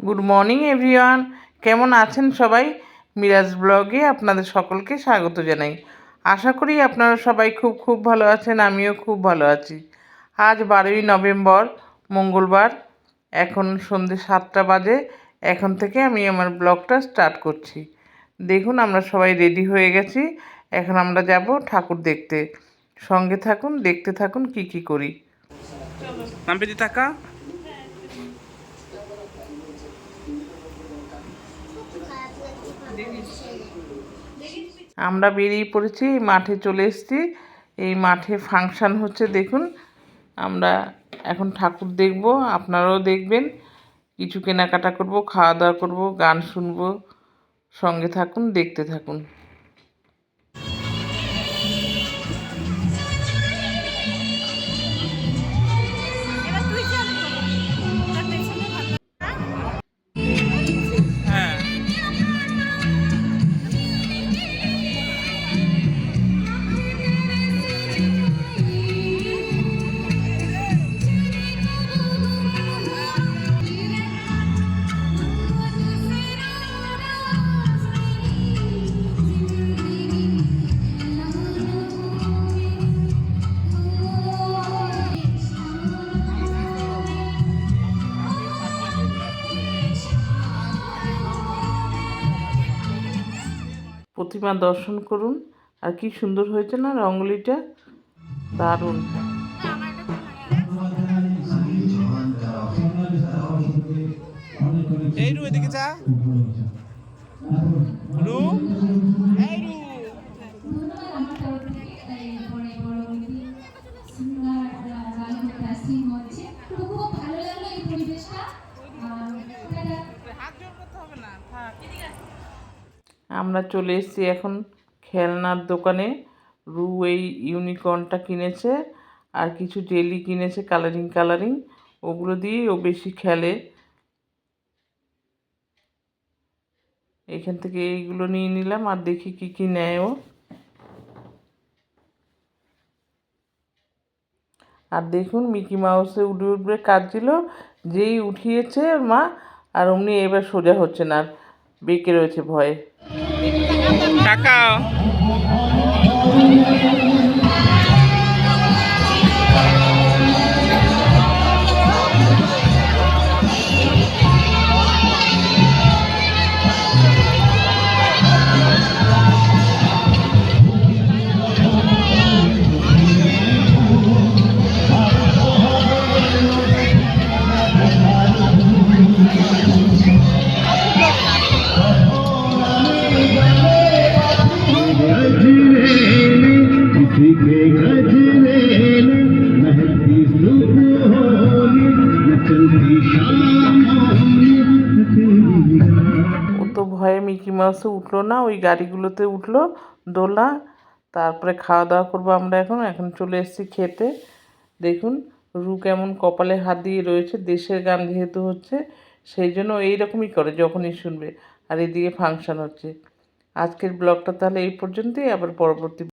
Good morning everyone কেমন আছেন সবাই? মিরাজ ব্লগে আপনাদের সকলকে স্বাগত জানাই। আশা করি আপনারা সবাই খুব খুব ভালো আছেন, আমিও খুব ভালো আছি। আজ বারোই নভেম্বর, মঙ্গলবার, এখন সন্ধে সাতটা বাজে। এখন থেকে আমি আমার ব্লগটা স্টার্ট করছি। দেখুন, আমরা সবাই রেডি হয়ে গেছি। এখন আমরা যাব ঠাকুর দেখতে। সঙ্গে থাকুন, দেখতে থাকুন, কি কি করি। থাকা। আমরা বেরিয়ে পড়েছি, মাঠে চলে এসেছি। এই মাঠে ফাংশান হচ্ছে, দেখুন। আমরা এখন ঠাকুর দেখব, আপনারাও দেখবেন। কিছু কেনাকাটা করব, খাওয়া দাওয়া করব, গান শুনব, সঙ্গে থাকুন, দেখতে থাকুন। প্রতিমা দর্শন করুন। আর কি সুন্দর হয়েছে না রঙ্গলিটা? দারুণ। এই রু এদিকে যা রু এই রু খুব ভালো লাগল এই পরিবেশটা আমরা চলে এসেছি এখন খেলনার দোকানে। রু এই ইউনিকর্নটা কিনেছে আর কিছু জেলি কিনেছে কালারিং কালারিং। ওগুলো দিয়েই ও বেশি খেলে। এখান থেকে এইগুলো নিয়ে নিলাম আর দেখি কি কি নেয় ও। আর দেখুন, মিকি মাউসে উঠে উঠবে কাঁদছিল, যেই উঠিয়েছে মা, আর অমনি এবার সোজা হচ্ছে না আর। বেঁকে রয়েছে ভয়ে। টাকাও। ভয়ে মিকি মাউসে উঠল না, ওই গাড়িগুলোতে উঠল, দোলা, তারপরে খাওয়া দাওয়া করব আমরা এখন এখন চলে এসেছি খেতে। দেখুন, রু কেমন কপালে হাত দিয়ে রয়েছে, দেশের গান যেহেতু হচ্ছে, সেই জন্য এই এইরকমই করে যখনই শুনবে, আর এদিকে ফাংশন হচ্ছে। আজকের ব্লগটা তাহলে এই পর্যন্তই, আবার পরবর্তী